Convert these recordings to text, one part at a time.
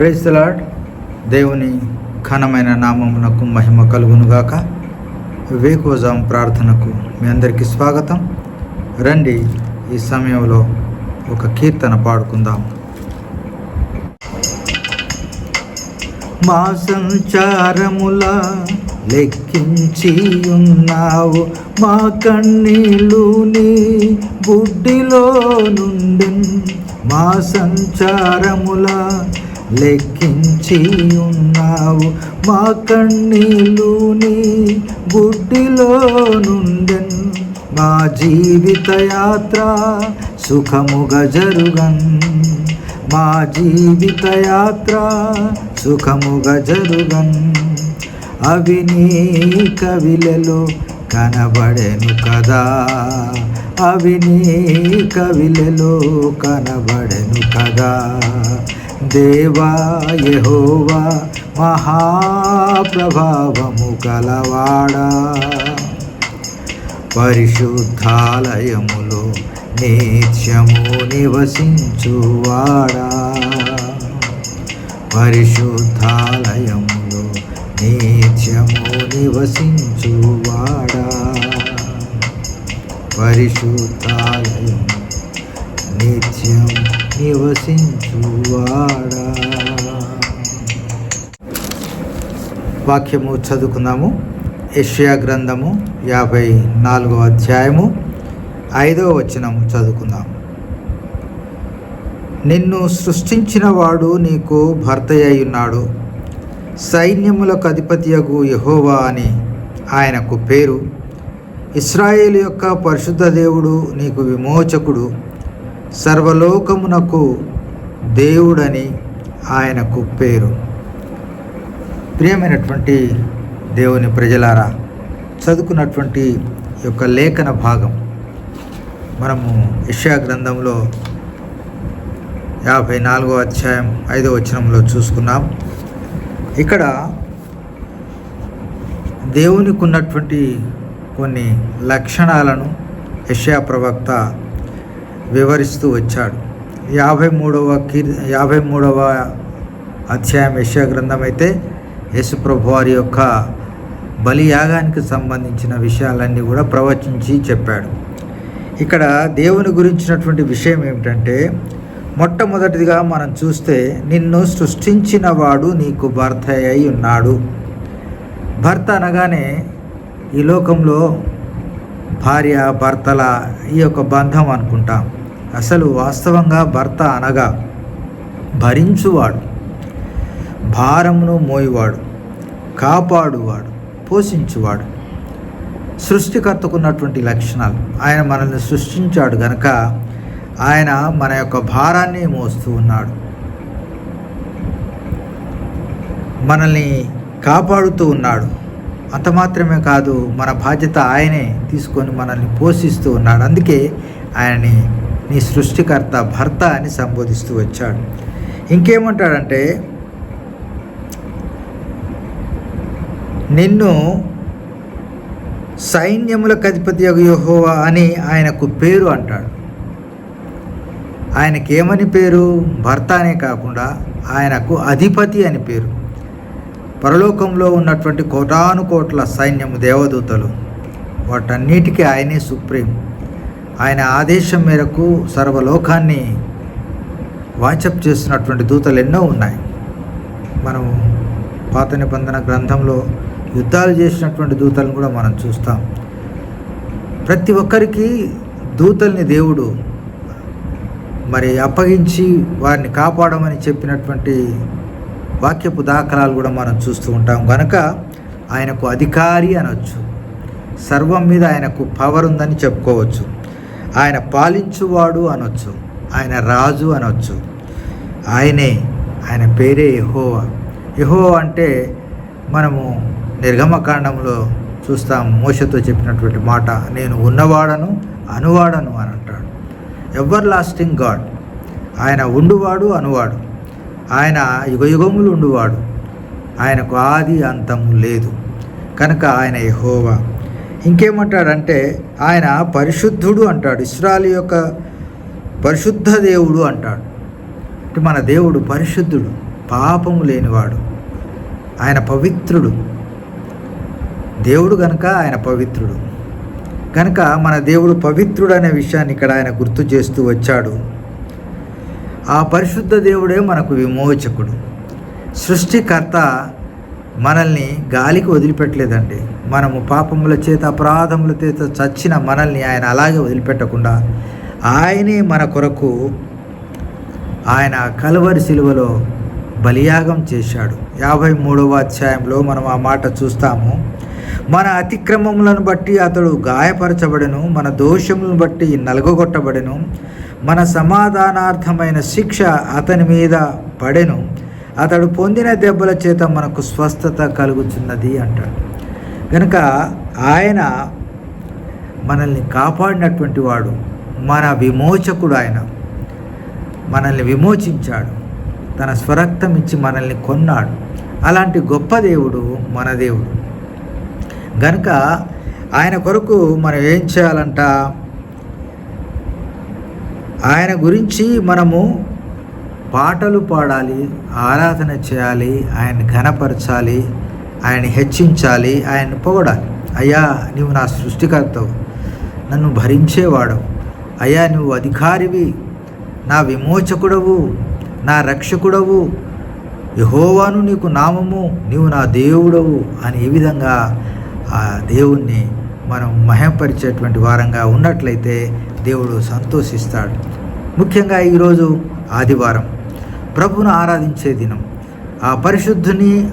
Praise lord దేవుని ఘనమైన నామమునకు మహిమ కలుగునుగాక. వేకోజాం ప్రార్థనకు మీ అందరికీ స్వాగతం. రండి ఈ సమయంలో ఒక కీర్తన పాడుకుందాం. మా సంచారముల లెక్కించి ఉన్నావు. మా కన్నీళ్ళు నీ బుడ్డిలో నుండి మా సంచారముల లెక్కించి ఉన్నావు మా కన్నీలుని గుడ్డిలో నుండెన్ మా జీవిత యాత్ర సుఖముగా జరుగన్. మా జీవిత యాత్ర సుఖముగా జరుగన్. అవి నీ కవిలలో కనబడెను కదా. అవి నీ కవిలలో కనబడెను కదా. దేవా యహోవా మహాప్రభావము కలవాడా. పరిశుద్ధాలయములో నిత్యము నివసించువాడా. పరిశుద్ధాలయములో నిత్యము నివసించువాడా. పరిశుద్ధాలయం నిత్యం నివసించువాడా వాక్యము చదువుకుందాము. యెషయా గ్రంథము యాభై నాలుగో అధ్యాయము ఐదవ వచనము చదువుకుందాం. నిన్ను సృష్టించిన వాడు నీకు భర్త అయి ఉన్నాడు. సైన్యములకు అధిపతియగు యహోవా అని ఆయనకు పేరు. ఇస్రాయేల్ యొక్క పరిశుద్ధ దేవుడు నీకు విమోచకుడు. సర్వలోకమునకు దేవుడని ఆయనకు పేరు. ప్రియమైనటువంటి దేవుని ప్రజలారా చదువుకున్నటువంటి యొక్క లేఖన భాగం మనము యెషయా గ్రంథంలో యాభై నాలుగో అధ్యాయం ఐదో వచనంలో చూసుకున్నాం. ఇక్కడ దేవునికి ఉన్నటువంటి కొన్ని లక్షణాలను యెషయా ప్రవక్త వివరిస్తూ వచ్చాడు. యాభై మూడవ కీర్ యాభై మూడవ అధ్యాయం యెషయా గ్రంథం అయితే యేసుప్రభు వారి యొక్క బలియాగానికి సంబంధించిన విషయాలన్నీ కూడా ప్రవచించి చెప్పాడు. ఇక్కడ దేవుని గురించినటువంటి విషయం ఏమిటంటే మొట్టమొదటిదిగా మనం చూస్తే నిన్ను సృష్టించిన వాడు నీకు భర్త అయి ఉన్నాడు. భర్త అనగానే ఈ లోకంలో భార్య భర్తల ఈ యొక్క బంధం అనుకుంటాం. అసలు వాస్తవంగా భర్త అనగా భరించువాడు భారమును మోయివాడు కాపాడువాడు పోషించువాడు. సృష్టికర్తకున్నటువంటి లక్షణాలు. ఆయన మనల్ని సృష్టించాడు గనక ఆయన మన యొక్క భారాన్ని మోస్తూ ఉన్నాడు. మనల్ని కాపాడుతూ ఉన్నాడు. అంత మాత్రమే కాదు మన బాధ్యత ఆయనే తీసుకొని మనల్ని పోషిస్తూ ఉన్నాడు. అందుకే ఆయనని నీ సృష్టికర్త భర్త అని సంబోధిస్తూ వచ్చాడు. ఇంకేమంటాడంటే నిన్ను సైన్యముల అధిపతి యహోవా అని ఆయనకు పేరు అంటాడు. ఆయనకి ఏమని పేరు? భర్త అనే కాకుండా ఆయనకు అధిపతి అని పేరు. పరలోకంలో ఉన్నటువంటి కోటాను కోట్ల సైన్యము దేవదూతలు వాటన్నిటికీ ఆయనే సుప్రీం. ఆయన ఆదేశం మేరకు సర్వలోకాన్ని వాచప్ చేస్తున్నటువంటి దూతలు ఎన్నో ఉన్నాయి. మనం పాత నిబంధన గ్రంథంలో యుద్ధాలు చేసినటువంటి దూతలను కూడా మనం చూస్తాం. ప్రతి ఒక్కరికి దూతల్ని దేవుడు మరి అప్పగించి వారిని కాపాడమని చెప్పినటువంటి వాక్యపు దాఖలాలు కూడా మనం చూస్తూ ఉంటాం. కనుక ఆయనకు అధికారి అనొచ్చు. సర్వం మీద ఆయనకు పవర్ ఉందని చెప్పుకోవచ్చు. ఆయన పాలించువాడు అనొచ్చు ఆయన రాజు అనొచ్చు. ఆయనే ఆయన పేరే యహోవా. యహోవా అంటే మనము నిర్గమకాండంలో చూస్తాం మోసతో చెప్పినటువంటి మాట నేను ఉన్నవాడను అనువాడను అని అంటాడు. Ever lasting God. ఆయన ఉండువాడు అనువాడు. ఆయన యుగయుగములు ఉండువాడు. ఆయనకు ఆది అంతము లేదు. కనుక ఆయన యహోవా. ఇంకేమంటాడంటే ఆయన పరిశుద్ధుడు అంటాడు ఇస్రాయల్ యొక్క పరిశుద్ధ దేవుడు అంటాడు. అంటే మన దేవుడు పరిశుద్ధుడు పాపము లేనివాడు ఆయన పవిత్రుడు. దేవుడు గనక ఆయన పవిత్రుడు. కనుక మన దేవుడు పవిత్రుడు అనే విషయాన్ని ఇక్కడ ఆయన గుర్తు చేస్తూ వచ్చాడు. ఆ పరిశుద్ధ దేవుడే మనకు విమోచకుడు. సృష్టికర్త మనల్ని గాలికి వదిలిపెట్టలేదండి. మనము పాపముల చేత అపరాధముల చేత చచ్చిన మనల్ని ఆయన అలాగే వదిలిపెట్టకుండా ఆయనే మన కొరకు ఆయన కలువరి శిలువలో బలియాగం చేశాడు. యాభై మూడవ అధ్యాయంలో మనం ఆ మాట చూస్తాము. మన అతిక్రమములను బట్టి అతడు గాయపరచబడెను మన దోషములను బట్టి నలగొట్టబడెను మన సమాధానార్థమైన శిక్ష అతని మీద పడెను. అతడు పొందిన దెబ్బల చేత మనకు స్వస్థత కలుగుతున్నది అంటాడు. కనుక ఆయన మనల్ని కాపాడినటువంటి వాడు మన విమోచకుడు ఆయన. మనల్ని విమోచించాడు. తన స్వరక్తం ఇచ్చి మనల్ని కొన్నాడు. అలాంటి గొప్ప దేవుడు మన దేవుడు. గనుక ఆయన కొరకు మనం ఏం చేయాలంట? ఆయన గురించి మనము పాటలు పాడాలి ఆరాధన చేయాలి ఆయన ఘనపరచాలి ఆయన హెచ్చించాలి ఆయన పొగడాలి. అయ్యా నీవు నా సృష్టికర్తవు నన్ను భరించేవాడవు. అయ్యా నువ్వు అధికారివి నా విమోచకుడవు నా రక్షకుడవు. యహోవాను నీకు నామము నీవు నా దేవుడవు అని ఈ విధంగా ఆ దేవుణ్ణి మనం మహంపరిచేటువంటి వారంగా ఉన్నట్లయితే దేవుడు సంతోషిస్తాడు. ముఖ్యంగా ఈరోజు ఆదివారం ప్రభును ఆరాధించే దినం. ఆ పరిశుద్ధుని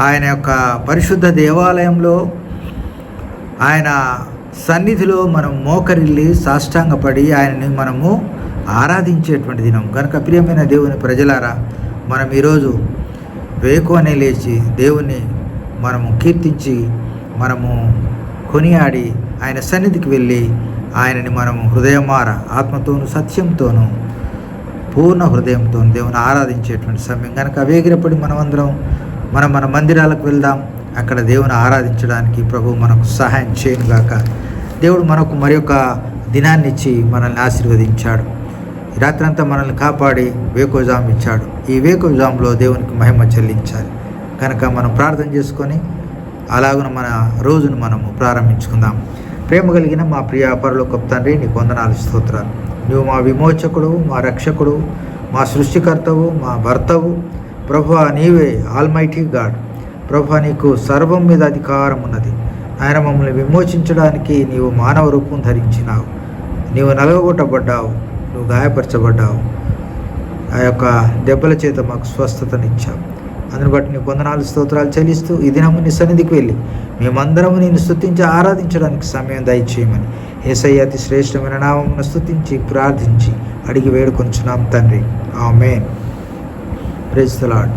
ఆయన యొక్క పరిశుద్ధ దేవాలయంలో ఆయన సన్నిధిలో మనం మోకరిల్లి సాష్టాంగపడి ఆయనని మనము ఆరాధించేటువంటి దినం. కనుక ప్రియమైన దేవుని ప్రజలారా మనం ఈరోజు వేకువనే లేచి దేవుని మనము కీర్తించి మనము కొనియాడి ఆయన సన్నిధికి వెళ్ళి ఆయనని మనము హృదయమార ఆత్మతోను సత్యంతోనూ పూర్ణ హృదయంతో దేవుని ఆరాధించేటువంటి సమయం. కనుక వేగిరపడి మనమందరం మనం మన మందిరాలకు వెళ్దాం. అక్కడ దేవుని ఆరాధించడానికి ప్రభు మనకు సహాయం చేయనుగాక దేవుడు మనకు మరి ఒక దినాన్ని ఇచ్చి మనల్ని ఆశీర్వదించాడు. రాత్రంతా మనల్ని కాపాడి వేకోజాం ఇచ్చాడు. ఈ వేకోజాంలో దేవునికి మహిమ చెల్లించాలి. కనుక మనం ప్రార్థన చేసుకొని అలాగున మన రోజును మనము ప్రారంభించుకుందాం. ప్రేమ కలిగిన మా ప్రియ పరలోక తండ్రి నీకు వందనాలు స్తోత్రాలు. నువ్వు మా విమోచకుడు మా రక్షకుడు మా సృష్టికర్తవు మా భర్తవు ప్రభు నీవే ఆల్మైటీ గాడ్ ప్రభు నీకు సర్వం మీద అధికారం ఉన్నది. ఆయన మమ్మల్ని విమోచించడానికి నీవు మానవ రూపం ధరించినావు. నీవు నలగొట్టబడ్డావు నువ్వు గాయపరచబడ్డావు. ఆ యొక్క దెబ్బల చేత మాకు స్వస్థతనిచ్చావు. అందుని బట్టి నీ వందనాలు స్తోత్రాలు చెల్లిస్తూ ఈ దినము నీ సన్నిధికి వెళ్ళి మేమందరము నేను స్థుతించి ఆరాధించడానికి సమయం దయచేయమని ఏసయ్య అతి శ్రేష్టమైన నామమును స్తుతించి ప్రార్థించి అడిగి వేడుకొంచున్నాం తండ్రి. ఆమెన్. Praise the lord